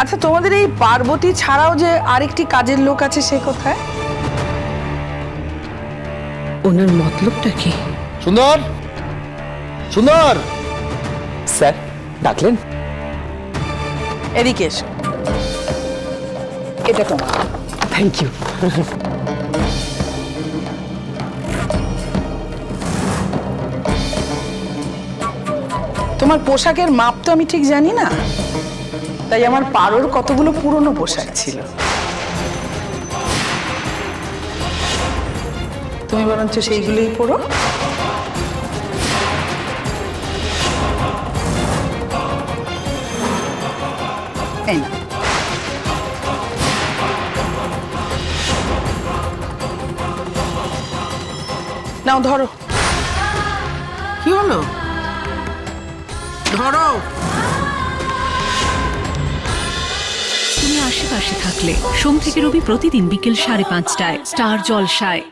আচ্ছা তোমাদের এই পার্বতী ছাড়াও যে আরেকটি কাজের লোক আছে সে কোথায়? ওনার মতলবটা কি? সুন্দর! সুন্দর! স্যার ডাকলেন। এদিকে এসো। এটা তোমার। থ্যাংক ইউ তোমার পোশাকের মাপ তো আমি ঠিক জানি না। তাই আমার পারোর কতগুলো পুরনো পোশাক ছিল। তুমি বরঞ্চ সেইগুলোই না নাও, ধরো। কি হলো? ধরো। আশেপাশে থাকলে সোম থেকে রবি প্রতিদিন বিকেল সাড়ে পাঁচটায়। স্টার জলসায়।